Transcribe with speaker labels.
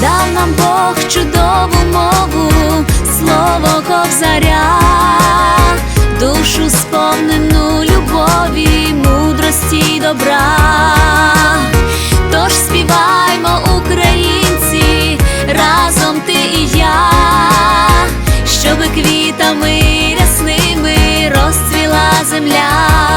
Speaker 1: дав нам Бог чудову мову, слово ковзаря, душу сповнену любові, мудрості й добра. Тож співаймо, українці, разом ти і я, щоби квітами рясними розцвіла земля.